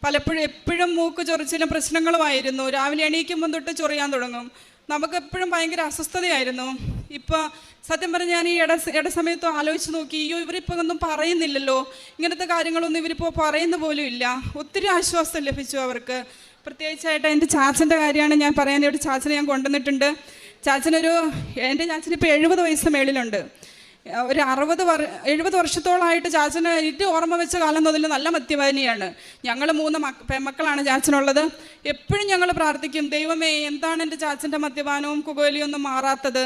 പലപ്പോഴും എപ്പോഴും മൂക്ക് ചൊറിച്ചിലും പ്രശ്നങ്ങളുമായിരുന്നു. രാവിലെ എണീക്കുമ്പോൾ തൊട്ട് ചൊറിയാൻ തുടങ്ങും. നമുക്ക് എപ്പോഴും ഭയങ്കര അസ്വസ്ഥതയായിരുന്നു. ഇപ്പോൾ സത്യം പറഞ്ഞാൽ ഞാൻ ഈ ഇട ഇട സമയത്ത് ആലോചിച്ച് നോക്കി അയ്യോ ഇവരിപ്പോൾ ഒന്നും പറയുന്നില്ലല്ലോ. ഇങ്ങനത്തെ കാര്യങ്ങളൊന്നും ഇവരിപ്പോൾ പറയുന്ന പോലും ഇല്ല. ഒത്തിരി ആശ്വാസം ലഭിച്ചു അവർക്ക്. പ്രത്യേകിച്ചായിട്ട് എന്റെ ചാച്ചന്റെ കാര്യമാണ് ഞാൻ പറയാൻ ഒരു ചാച്ചനെ ഞാൻ കൊണ്ടുവന്നിട്ടുണ്ട്. ചാച്ചനൊരു എന്റെ ചാച്ചന് ഇപ്പോൾ എഴുപത് വയസ്സ് മേളിലുണ്ട്. ഒരു അറുപത് വർ എഴുപത് വർഷത്തോളമായിട്ട് ചാച്ചന് എനിക്ക് ഓർമ്മ വെച്ച കാലം മുതൽ നല്ല മദ്യപാനിയാണ്. ഞങ്ങൾ മൂന്ന് മക്ക പെമ്മക്കളാണ് ചാച്ചനുള്ളത്. എപ്പോഴും ഞങ്ങൾ പ്രാർത്ഥിക്കും ദൈവമേ എന്താണ് എന്റെ ചാച്ചന്റെ മദ്യപാനവും ഒന്നും മാറാത്തത്?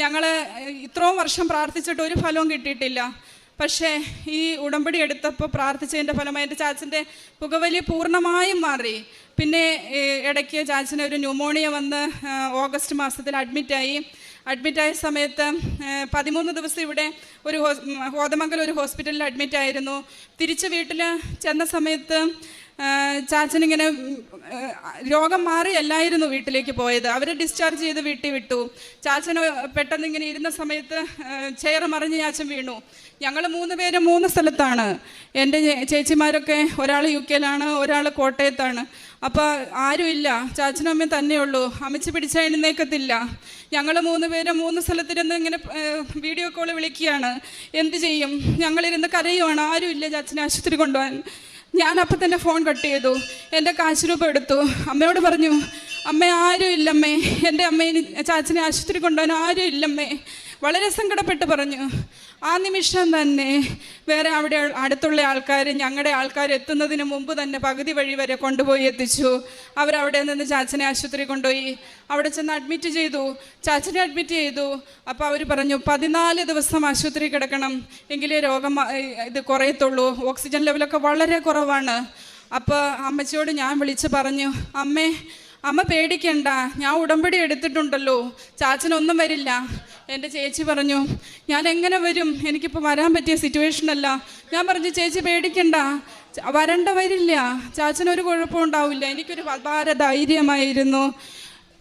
ഞങ്ങൾ ഇത്രയും വർഷം പ്രാർത്ഥിച്ചിട്ട് ഒരു ഫലവും കിട്ടിയിട്ടില്ല. പക്ഷേ ഈ ഉടമ്പടി എടുത്തപ്പോൾ പ്രാർത്ഥിച്ചതിന്റെ ഫലമായി എന്റെ ചാച്ചന്റെ പുകവലി പൂർണമായും മാറി. പിന്നെ ഇടയ്ക്ക് ചാച്ചന് ഒരു ന്യൂമോണിയ വന്ന് ഓഗസ്റ്റ് മാസത്തിൽ അഡ്മിറ്റായി. അഡ്മിറ്റായ സമയത്ത് പതിമൂന്ന് ദിവസം ഇവിടെ ഒരു ഹോസ് ഒരു ഹോസ്പിറ്റലിൽ അഡ്മിറ്റായിരുന്നു. തിരിച്ച് വീട്ടിൽ ചെന്ന സമയത്ത് ചാച്ചനിങ്ങനെ രോഗം രോഗം മാറിയല്ലായിരുന്നു വീട്ടിലേക്ക് പോയത്. അവരെ ഡിസ്ചാർജ് ചെയ്ത് വീട്ടിൽ വിട്ടു. ചാച്ചന് പെട്ടെന്ന് ഇങ്ങനെ ഇരുന്ന സമയത്ത് ചെയർ മറിഞ്ഞ് ചാച്ചൻ വീണു. ഞങ്ങൾ മൂന്ന് പേര് മൂന്ന് സ്ഥലത്താണ്. എന്റെ ചേച്ചിമാരൊക്കെ ഒരാൾ യു കെയിലാണ് ഒരാൾ കോട്ടയത്താണ്. അപ്പോൾ ആരുമില്ല ചാച്ചനും അമ്മയും തന്നെയുള്ളൂ അമ്മച്ചി പിടിച്ച എഴുന്നേക്കത്തില്ല. ഞങ്ങൾ മൂന്ന് പേര് മൂന്ന് സ്ഥലത്തിരുന്ന് ഇങ്ങനെ വീഡിയോ കോൾ വിളിക്കുകയാണ്. എന്ത് ചെയ്യും? ഞങ്ങളിരുന്ന് കരയുവാണ്. ആരുമില്ല ചാച്ചനെ ആശുപത്രി കൊണ്ടുപോകാൻ. ഞാൻ അപ്പം തന്നെ ഫോൺ കട്ട് ചെയ്തു. എന്റെ കാശ് രൂപ എടുത്തു. അമ്മയോട് പറഞ്ഞു അമ്മ ആരും ഇല്ലമ്മേ. എന്റെ അമ്മയെ ചാച്ചനെ ആശുപത്രി കൊണ്ടുപോകാൻ ആരും ഇല്ലമ്മേ. വളരെ സങ്കടപ്പെട്ട് പറഞ്ഞു ആ നിമിഷം തന്നെ വേറെ അവിടെ അടുത്തുള്ള ആൾക്കാർ ഞങ്ങളുടെ ആൾക്കാർ എത്തുന്നതിന് മുമ്പ് തന്നെ പകുതി വഴി വരെ കൊണ്ടുപോയി എത്തിച്ചു. അവരവിടെ നിന്ന് ചാച്ചനെ ആശുപത്രി കൊണ്ടുപോയി. അവിടെ ചെന്ന് അഡ്മിറ്റ് ചെയ്തു. ചാച്ചനെ അഡ്മിറ്റ് ചെയ്തു. അപ്പോൾ അവർ പറഞ്ഞു പതിനാല് ദിവസം ആശുപത്രി കിടക്കണം. എങ്കിലേ രോഗം ഇത് കുറയത്തുള്ളൂ. ഓക്സിജൻ ലെവലൊക്കെ വളരെ കുറവാണ്. അപ്പോൾ അമ്മച്ചിയോട് ഞാൻ വിളിച്ച് പറഞ്ഞു അമ്മേ അമ്മ പേടിക്കണ്ട ഞാൻ ഉടമ്പടി എടുത്തിട്ടുണ്ടല്ലോ. ചാച്ചനൊന്നും വരില്ല. എന്റെ ചേച്ചി പറഞ്ഞു ഞാൻ എങ്ങനെ വരും? എനിക്കിപ്പോൾ വരാൻ പറ്റിയ സിറ്റുവേഷൻ അല്ല. ഞാൻ പറഞ്ഞു ചേച്ചി പേടിക്കണ്ട. വരണ്ട വരില്ല. ചാച്ചനൊരു കുഴപ്പവും ഉണ്ടാവില്ല. എനിക്കൊരു വളരെ ധൈര്യമായിരുന്നു.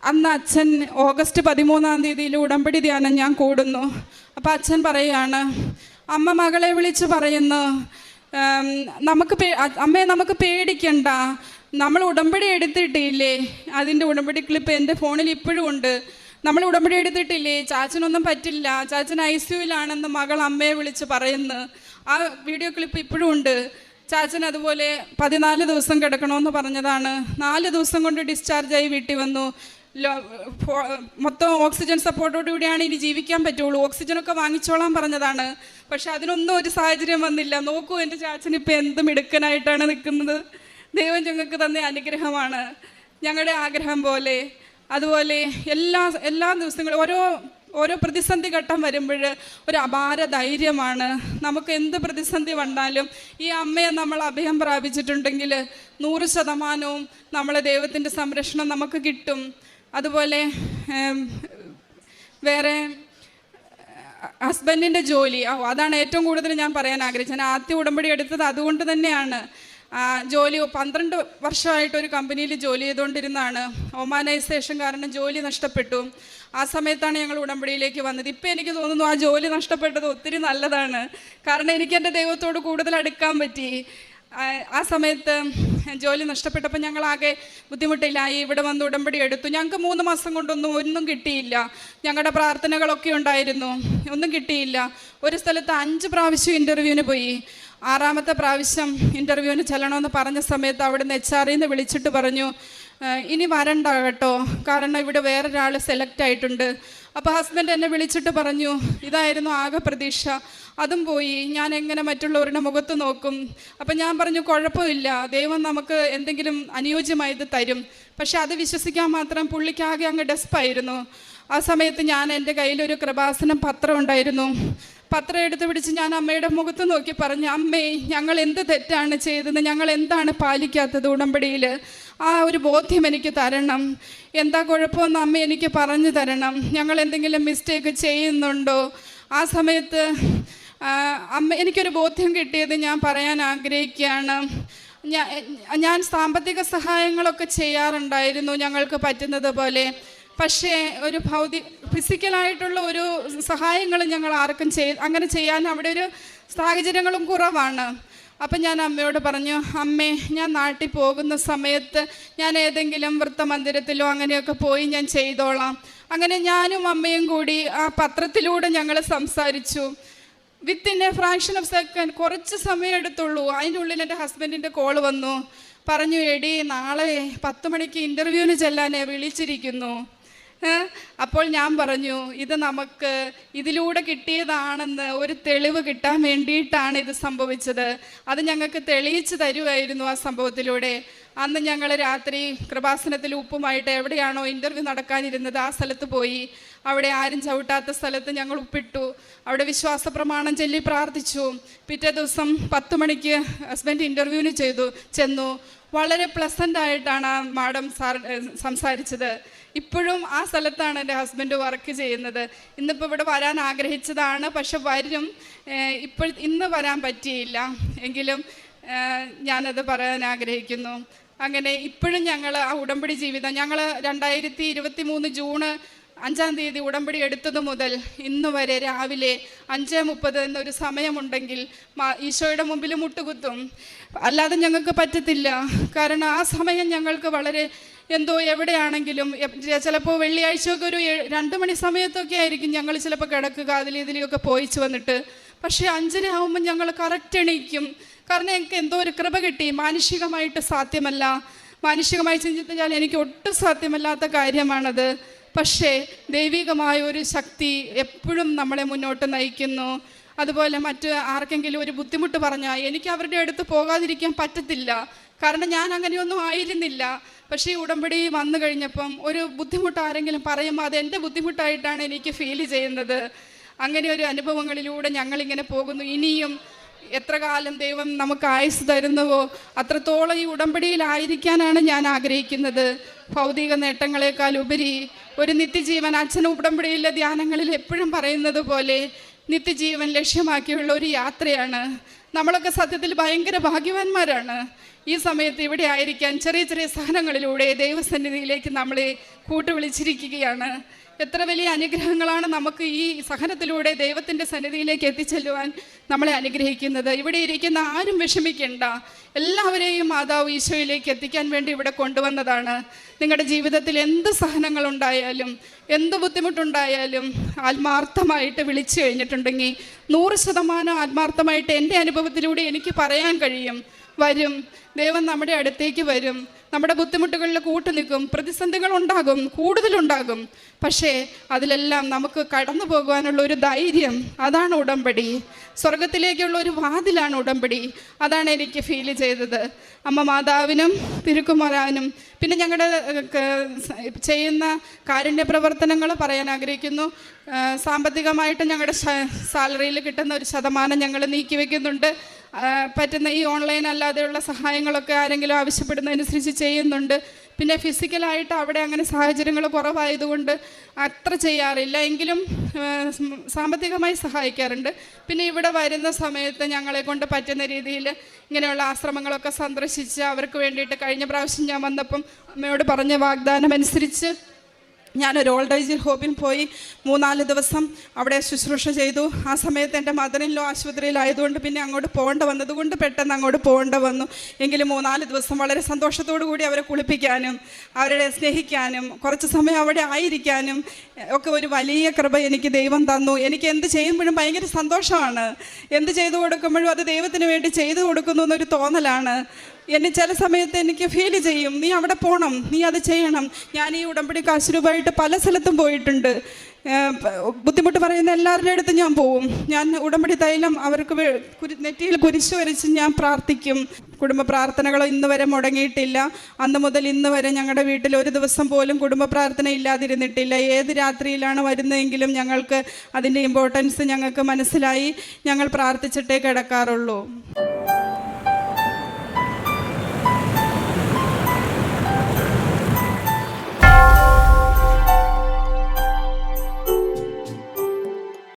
അന്ന് അച്ഛൻ ഓഗസ്റ്റ് പതിമൂന്നാം തീയതിയിൽ ഉടമ്പടി ധ്യാനം ഞാൻ കൂടുന്നു. അപ്പോൾ അച്ഛൻ പറയുകയാണ് അമ്മ മകളെ വിളിച്ച് പറയുന്നു. നമുക്ക് അമ്മയെ നമുക്ക് പേടിക്കണ്ട. നമ്മൾ ഉടമ്പടി എടുത്തിട്ടില്ലേ? അതിന്റെ ഉടമ്പടി ക്ലിപ്പ് എന്റെ ഫോണിൽ ഇപ്പോഴും ഉണ്ട്. നമ്മൾ ഉടമ്പടി എടുത്തിട്ടില്ലേ? ചാച്ചനൊന്നും പറ്റില്ല. ചാച്ചൻ ഐ സിയുലാണെന്ന് മകൾ അമ്മയെ വിളിച്ച് പറയുന്നു. ആ വീഡിയോ ക്ലിപ്പ് ഇപ്പോഴും ഉണ്ട്. ചാച്ചൻ അതുപോലെ പതിനാല് ദിവസം കിടക്കണമെന്ന് പറഞ്ഞതാണ്. നാല് ദിവസം കൊണ്ട് ഡിസ്ചാർജായി വീട്ടിൽ വന്നു. മൊത്തം ഓക്സിജൻ സപ്പോർട്ടോടുകൂടിയാണ് ഇനി ജീവിക്കാൻ പറ്റുള്ളൂ. ഓക്സിജനൊക്കെ വാങ്ങിച്ചോളാൻ പറഞ്ഞതാണ്. പക്ഷെ അതിനൊന്നും ഒരു സാഹചര്യം വന്നില്ല. നോക്കൂ എന്റെ ചാച്ചൻ ഇപ്പം എന്തും മിടുക്കനായിട്ടാണ് നിൽക്കുന്നത്. ദൈവം ഞങ്ങൾക്ക് തന്ന അനുഗ്രഹമാണ്. ഞങ്ങളുടെ ആഗ്രഹം പോലെ അതുപോലെ എല്ലാ എല്ലാ ദിവസങ്ങളും ഓരോ ഓരോ പ്രതിസന്ധി ഘട്ടം വരുമ്പോൾ ഒരു അപാര ധൈര്യമാണ്. നമുക്ക് എന്ത് പ്രതിസന്ധി വന്നാലും ഈ അമ്മയെ നമ്മൾ അഭയം പ്രാപിച്ചിട്ടുണ്ടെങ്കിൽ നൂറ് ശതമാനവും നമ്മളെ ദൈവത്തിന്റെ സംരക്ഷണം നമുക്ക് കിട്ടും. അതുപോലെ വേറെ ഹസ്ബൻഡിന്റെ ജോലി. അതാണ് ഏറ്റവും കൂടുതൽ ഞാൻ പറയാൻ ആഗ്രഹിച്ചത്. ഞാൻ ആദ്യ ഉടമ്പടി എടുത്തത് അതുകൊണ്ട് തന്നെയാണ്. ജോലി പന്ത്രണ്ട് വർഷമായിട്ട് ഒരു കമ്പനിയിൽ ജോലി ചെയ്തുകൊണ്ടിരുന്നതാണ്. ഒമാനൈസേഷൻ കാരണം ജോലി നഷ്ടപ്പെട്ടു. ആ സമയത്താണ് ഞങ്ങൾ ഉടമ്പടിയിലേക്ക് വന്നത്. ഇപ്പം എനിക്ക് തോന്നുന്നു ആ ജോലി നഷ്ടപ്പെട്ടത് ഒത്തിരി നല്ലതാണ്. കാരണം എനിക്ക് എന്റെ ദൈവത്തോട് കൂടുതൽ അടുക്കാൻ പറ്റി. ആ, സമയത്ത് ജോലി നഷ്ടപ്പെട്ടപ്പോൾ ഞങ്ങളാകെ ബുദ്ധിമുട്ടില്ലായി ഇവിടെ വന്ന് ഉടമ്പടി എടുത്തു. ഞങ്ങൾക്ക് മൂന്ന് മാസം കൊണ്ടൊന്നും ഒന്നും കിട്ടിയില്ല. ഞങ്ങളുടെ പ്രാർത്ഥനകളൊക്കെ ഉണ്ടായിരുന്നു. ഒന്നും കിട്ടിയില്ല. ഒരു സ്ഥലത്ത് അഞ്ച് പ്രാവശ്യം ഇന്റർവ്യൂവിന് പോയി. ആറാമത്തെ പ്രാവശ്യം ഇന്റർവ്യൂവിന് ചെല്ലണമെന്ന് പറഞ്ഞ സമയത്ത് അവിടുന്ന് എച്ച് ആറിൽ നിന്ന് വിളിച്ചിട്ട് പറഞ്ഞു ഇനി വരണ്ട കേട്ടോ. കാരണം ഇവിടെ വേറൊരാൾ സെലക്ട് ആയിട്ടുണ്ട്. അപ്പോൾ ഹസ്ബൻഡ് എന്നെ വിളിച്ചിട്ട് പറഞ്ഞു ഇതായിരുന്നു ആകെ പ്രതീക്ഷ. അതും പോയി. ഞാൻ എങ്ങനെ മറ്റുള്ളവരുടെ മുഖത്ത് നോക്കും? അപ്പം ഞാൻ പറഞ്ഞു കുഴപ്പമില്ല. ദൈവം നമുക്ക് എന്തെങ്കിലും അനുയോജ്യമായത് തരും. പക്ഷെ അത് വിശ്വസിക്കാൻ മാത്രം പുള്ളിക്കാകെ അങ്ങ് ഡെസ്പായിരുന്നു ആ സമയത്ത് ഞാൻ എന്റെ കയ്യിലൊരു കൃപാസനം പത്രം ഉണ്ടായിരുന്നു. പത്രം എടുത്ത് പിടിച്ച് ഞാൻ അമ്മയുടെ മുഖത്ത് നോക്കി പറഞ്ഞു അമ്മേ ഞങ്ങൾ എന്ത് തെറ്റാണ് ചെയ്തത്? ഞങ്ങൾ എന്താണ് പാലിക്കാത്തത് ഉടമ്പടിയിൽ? ആ ഒരു ബോധ്യം എനിക്ക് തരണം. എന്താ കുഴപ്പമെന്ന് അമ്മ എനിക്ക് പറഞ്ഞു തരണം. ഞങ്ങൾ എന്തെങ്കിലും മിസ്റ്റേക്ക് ചെയ്യുന്നുണ്ടോ? ആ സമയത്ത് അമ്മ എനിക്കൊരു ബോധ്യം കിട്ടിയത് ഞാൻ പറയാൻ ആഗ്രഹിക്കുകയാണ്. ഞാൻ സാമ്പത്തിക സഹായങ്ങളൊക്കെ ചെയ്യാറുണ്ടായിരുന്നു ഞങ്ങൾക്ക് പറ്റുന്നത് പോലെ. പക്ഷേ ഒരു ഭൗതി ഫിസിക്കലായിട്ടുള്ള ഒരു സഹായങ്ങൾ ഞങ്ങൾ ആർക്കും ചെയ് അങ്ങനെ ചെയ്യാൻ അവിടെ ഒരു സാഹചര്യങ്ങളും കുറവാണ്. അപ്പം ഞാൻ അമ്മയോട് പറഞ്ഞു അമ്മേ ഞാൻ നാട്ടിൽ പോകുന്ന സമയത്ത് ഞാൻ ഏതെങ്കിലും വൃത്തമന്ദിരത്തിലോ അങ്ങനെയൊക്കെ പോയി ഞാൻ ചെയ്തോളാം. അങ്ങനെ ഞാനും അമ്മയും കൂടി ആ പത്രത്തിലൂടെ ഞങ്ങൾ സംസാരിച്ചു. Within a fraction of second കുറച്ച് സമയം എടുത്തുള്ളൂ. അതിന്റെ ഉള്ളിൽ എന്റെ ഹസ്ബൻഡിന്റെ കോൾ വന്നു. പറഞ്ഞു എടി നാളെ പത്ത് മണിക്ക് ഇന്റർവ്യൂവിന് ചെല്ലാനെ വിളിച്ചിരിക്കുന്നു? അപ്പോൾ ഞാൻ പറഞ്ഞു ഇത് നമുക്ക് ഇതിലൂടെ കിട്ടിയതാണെന്ന് ഒരു തെളിവ് കിട്ടാൻ വേണ്ടിയിട്ടാണ് ഇത് സംഭവിച്ചത്. അത് ഞങ്ങൾക്ക് തെളിയിച്ചു തരുമായിരുന്നു ആ സംഭവത്തിലൂടെ. അന്ന് ഞങ്ങൾ രാത്രി കൃപാസനത്തിൽ ഉപ്പുമായിട്ട് എവിടെയാണോ ഇന്റർവ്യൂ നടക്കാനിരുന്നത് ആ സ്ഥലത്ത് പോയി. അവിടെ ആരും ചവിട്ടാത്ത സ്ഥലത്ത് ഞങ്ങൾ ഉപ്പിട്ടു. അവിടെ വിശ്വാസ പ്രമാണം ചൊല്ലി പ്രാർത്ഥിച്ചു. പിറ്റേ ദിവസം പത്ത് മണിക്ക് ഹസ്ബൻഡ് ഇന്റർവ്യൂവിന് ചെയ്തു ചെന്നു. വളരെ പ്ലസന്റ് ആയിട്ടാണ് ആ മാഡം സാർ സംസാരിച്ചത്. ഇപ്പോഴും ആ സ്ഥലത്താണ് എന്റെ ഹസ്ബൻഡ് വർക്ക് ചെയ്യുന്നത്. ഇന്നിപ്പോൾ ഇവിടെ വരാൻ ആഗ്രഹിച്ചതാണ്. പക്ഷെ വരും. ഇപ്പോൾ ഇന്ന് വരാൻ പറ്റിയില്ല. എങ്കിലും ഞാനത് പറയാൻ ആഗ്രഹിക്കുന്നു. അങ്ങനെ ഇപ്പോഴും ഞങ്ങൾ ആ ഉടമ്പടി ജീവിതം ഞങ്ങൾ രണ്ടായിരത്തി ഇരുപത്തി മൂന്ന് ജൂണ് അഞ്ചാം തീയതി ഉടമ്പടി എടുത്തത് മുതൽ ഇന്ന് വരെ രാവിലെ അഞ്ച് മുപ്പത് എന്നൊരു സമയമുണ്ടെങ്കിൽ ഈശോയുടെ മുമ്പിൽ മുട്ടുകുത്തും. അല്ലാതെ ഞങ്ങൾക്ക് പറ്റത്തില്ല. കാരണം ആ സമയം ഞങ്ങൾക്ക് വളരെ എന്തോ എവിടെയാണെങ്കിലും ചിലപ്പോൾ വെള്ളിയാഴ്ചയൊക്കെ ഒരു രണ്ട് മണി സമയത്തൊക്കെ ആയിരിക്കും ഞങ്ങൾ ചിലപ്പോൾ കിടക്കുക അതിൽ ഇതിലൊക്കെ പോയിച്ച് വന്നിട്ട്. പക്ഷേ അഞ്ചര ആകുമ്പോൾ ഞങ്ങൾ കറക്റ്റ് എണീക്കും. കാരണം എനിക്ക് എന്തോ ഒരു കൃപ കിട്ടി. മാനുഷികമായിട്ട് സാധ്യമല്ല. മാനുഷികമായി ചിന്തിച്ചാൽ എനിക്ക് ഒട്ടും സാധ്യമല്ലാത്ത കാര്യമാണത്. പക്ഷേ ദൈവികമായ ഒരു ശക്തി എപ്പോഴും നമ്മളെ മുന്നോട്ട് നയിക്കുന്നു. അതുപോലെ മറ്റ് ആർക്കെങ്കിലും ഒരു ബുദ്ധിമുട്ട് പറഞ്ഞാൽ എനിക്ക് അവരുടെ അടുത്ത് പോകാതിരിക്കാൻ പറ്റത്തില്ല. കാരണം ഞാൻ അങ്ങനെയൊന്നും ആയിരുന്നില്ല. പക്ഷേ ഉടമ്പടി വന്നു കഴിഞ്ഞപ്പം ഒരു ബുദ്ധിമുട്ട് ആരെങ്കിലും പറയുമ്പോൾ അത് എന്റെ ബുദ്ധിമുട്ടായിട്ടാണ് എനിക്ക് ഫീൽ ചെയ്യുന്നത്. അങ്ങനെ ഒരു അനുഭവങ്ങളിലൂടെ ഞങ്ങളിങ്ങനെ പോകുന്നു. ഇനിയും എത്ര കാലം ദൈവം നമുക്ക് ആയുസ് തരുന്നുവോ അത്രത്തോളം ഈ ഉടമ്പടിയിലായിരിക്കാനാണ് ഞാൻ ആഗ്രഹിക്കുന്നത്. ഭൗതിക നേട്ടങ്ങളെക്കാൾ ഉപരി ഒരു നിത്യജീവൻ അച്ഛൻ ഉടമ്പടിയിലെ ധ്യാനങ്ങളിൽ എപ്പോഴും പറയുന്നത് പോലെ നിത്യജീവൻ ലക്ഷ്യമാക്കിയുള്ള ഒരു യാത്രയാണ്. നമ്മളൊക്കെ സത്യത്തിൽ ഭയങ്കര ഭാഗ്യവാന്മാരാണ്. ഈ സമയത്ത് ഇവിടെ ആയിരിക്കാൻ ചെറിയ ചെറിയ സഹനങ്ങളിലൂടെ ദൈവസന്നിധിയിലേക്ക് നമ്മളെ കൂട്ടുവിളിച്ചിരിക്കുകയാണ്. എത്ര വലിയ അനുഗ്രഹങ്ങളാണ് നമുക്ക് ഈ സഹനത്തിലൂടെ ദൈവത്തിന്റെ സന്നിധിയിലേക്ക് എത്തിച്ചെല്ലുവാൻ നമ്മളെ അനുഗ്രഹിക്കുന്നത്. ഇവിടെ ഇരിക്കുന്ന ആരും വിഷമിക്കേണ്ട. എല്ലാവരെയും മാതാവ് ഈശോയിലേക്ക് എത്തിക്കാൻ വേണ്ടി ഇവിടെ കൊണ്ടുവന്നതാണ്. നിങ്ങളുടെ ജീവിതത്തിൽ എന്ത് സഹനങ്ങളുണ്ടായാലും എന്ത് ബുദ്ധിമുട്ടുണ്ടായാലും ആത്മാർത്ഥമായിട്ട് വിളിച്ചു കഴിഞ്ഞിട്ടുണ്ടെങ്കിൽ നൂറ് ശതമാനം ആത്മാർത്ഥമായിട്ട് എന്റെ അനുഭവത്തിലൂടെ എനിക്ക് പറയാൻ കഴിയും. വരും. ദൈവം നമ്മുടെ അടുത്തേക്ക് വരും. നമ്മുടെ ബുദ്ധിമുട്ടുകളിൽ കൂട്ടു നിൽക്കും. പ്രതിസന്ധികൾ ഉണ്ടാകും. കൂടുതലുണ്ടാകും പക്ഷേ അതിലെല്ലാം നമുക്ക് കടന്നു പോകുവാനുള്ള ഒരു ധൈര്യം അതാണ് ഉടമ്പടി. സ്വർഗത്തിലേക്കുള്ള ഒരു വാതിലാണ് ഉടമ്പടി. അതാണ് എനിക്ക് ഫീൽ ചെയ്തത്. അമ്മ മാതാവിനും തിരുക്കുമാരാനും പിന്നെ ഞങ്ങളുടെ ചെയ്യുന്ന കാരുണ്യ പ്രവർത്തനങ്ങൾ പറയാൻ ആഗ്രഹിക്കുന്നു. സാമ്പത്തികമായിട്ട് ഞങ്ങളുടെ സാലറിയിൽ കിട്ടുന്ന ഒരു ശതമാനം ഞങ്ങൾ നീക്കി വെക്കുന്നുണ്ട്. ആ, പറ്റുന്ന ഈ ഓൺലൈൻ അല്ലാതെയുള്ള സഹായങ്ങളൊക്കെ ആരെങ്കിലും ആവശ്യപ്പെടുന്നതനുസരിച്ച് ചെയ്യുന്നുണ്ട്. പിന്നെ ഫിസിക്കലായിട്ട് അവിടെ അങ്ങനെ സാഹചര്യങ്ങൾ കുറവായതുകൊണ്ട് അത്ര ചെയ്യാറില്ല. എങ്കിലും സാമ്പത്തികമായി സഹായിക്കാറുണ്ട്. പിന്നെ ഇവിടെ വരുന്ന സമയത്ത് ഞങ്ങളെ കൊണ്ട് പറ്റുന്ന രീതിയിൽ ഇങ്ങനെയുള്ള ആശ്രമങ്ങളൊക്കെ സന്ദർശിച്ച് അവർക്ക് വേണ്ടിയിട്ട് കഴിഞ്ഞ പ്രാവശ്യം ഞാൻ വന്നപ്പം അമ്മയോട് പറഞ്ഞ വാഗ്ദാനം അനുസരിച്ച് ഞാനൊരു ഓൾഡ് ഏജ് ഹോമിൽ പോയി മൂന്നാൽ ദിവസം അവിടെ ശുശ്രൂഷ ചെയ്തു. ആ സമയത്ത് എന്റെ മദറിൻലോ ആശുപത്രിയിലായതുകൊണ്ട് പിന്നെ അങ്ങോട്ട് പോകേണ്ട വന്നതുകൊണ്ട് പെട്ടെന്ന് അങ്ങോട്ട് പോകേണ്ട വന്നു. എങ്കിലും മൂന്നാൽ ദിവസം വളരെ സന്തോഷത്തോടു കൂടി അവരെ കുളിപ്പിക്കാനും അവരെ സ്നേഹിക്കാനും കുറച്ച് സമയം അവിടെ ആയിരിക്കാനും ഒക്കെ ഒരു വലിയ കൃപ എനിക്ക് ദൈവം തന്നു. എനിക്ക് എന്ത് ചെയ്യുമ്പോഴും ഭയങ്കര സന്തോഷമാണ്. എന്ത് ചെയ്തു കൊടുക്കുമ്പോഴും അത് ദൈവത്തിന് വേണ്ടി ചെയ്തു കൊടുക്കുന്നു എന്നൊരു തോന്നലാണ്. എന്നെ ചില സമയത്ത് എനിക്ക് ഫീൽ ചെയ്യും നീ അവിടെ പോകണം നീ അത് ചെയ്യണം. ഞാൻ ഈ ഉടമ്പടി കാശുരൂപമായിട്ട് പല സ്ഥലത്തും പോയിട്ടുണ്ട്. ബുദ്ധിമുട്ട് പറയുന്ന എല്ലാവരുടെ അടുത്തും ഞാൻ പോവും. ഞാൻ ഉടമ്പടി തൈലം അവർക്ക് നെറ്റിയിൽ കുരിശു വരച്ച് ഞാൻ പ്രാർത്ഥിക്കും. കുടുംബ പ്രാർത്ഥനകളോ ഇന്ന് വരെ മുടങ്ങിയിട്ടില്ല. അന്ന് മുതൽ ഇന്ന് വരെ ഞങ്ങളുടെ വീട്ടിൽ ഒരു ദിവസം പോലും കുടുംബ പ്രാർത്ഥന ഇല്ലാതിരുന്നിട്ടില്ല. ഏത് രാത്രിയിലാണ് വരുന്നതെങ്കിലും ഞങ്ങൾക്ക് അതിന്റെ ഇമ്പോർട്ടൻസ് ഞങ്ങൾക്ക് മനസ്സിലായി. ഞങ്ങൾ പ്രാർത്ഥിച്ചിട്ടേ കിടക്കാറുള്ളൂ.